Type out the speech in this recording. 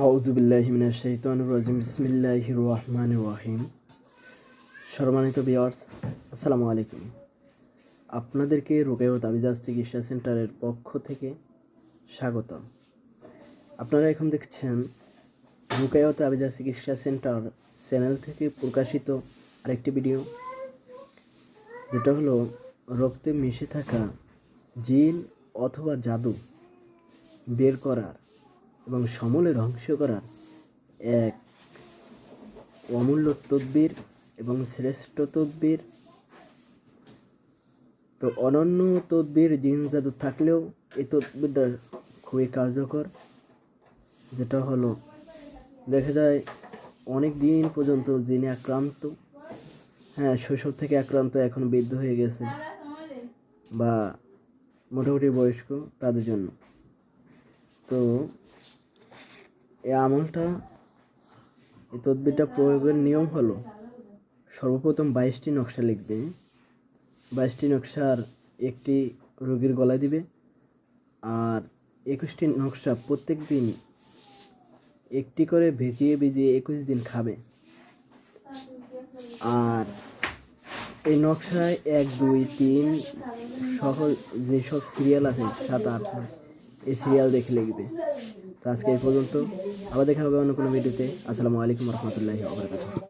আউজুবিল্লাহিমিনা শৈতানুর রাজিম। বিসমিল্লাহ রহমান রাহিম। সম্মানিত বিয়ার্স আসসালামু আলাইকুম। আপনাদেরকে রোকেও তাবিজাজ চিকিৎসা সেন্টারের পক্ষ থেকে স্বাগত আপনারা এখন দেখছেন রুকায়ত আবিজাজ চিকিৎসা সেন্টার চ্যানেল থেকে প্রকাশিত আরেকটি ভিডিও। যেটা হলো, রক্তে মিশে থাকা জিন অথবা জাদু বের করার এবং সমলে ধ্বংস করার এক অমূল্য তদ্বির এবং শ্রেষ্ঠ তদ্বির। তো অনন্য তদ্বির জিন জাদু থাকলেও এই তদ্বিরটা খুবই কার্যকর। যেটা হলো, দেখা যায় অনেক দিন পর্যন্ত যিনি আক্রান্ত হ্যাঁ শৈশব থেকে আক্রান্ত, এখন বৃদ্ধ হয়ে গেছে বা মোটামুটি বয়স্ক তাদের জন্য। তো এই আমলটা এই তদবিরটা প্রয়োগের নিয়ম হলো সর্বপ্রথম বাইশটি নকশা লিখবে। বাইশটি নকশার একটি রোগীর গলায় দিবে আর একুশটি নকশা প্রত্যেক দিন একটি করে ভিজিয়ে ভিজিয়ে একুশ দিন খাবে। আর এই নকশায় এক, দুই, তিন সহ যেসব সিরিয়াল আছে, সাত, আট এই সিরিয়াল দেখে লিখবে। তো আজকে এই পর্যন্ত। আবার দেখা হবে অন্য কোনো ভিডিওতে আসসালামু আলাইকুম রহমতুল্লাহি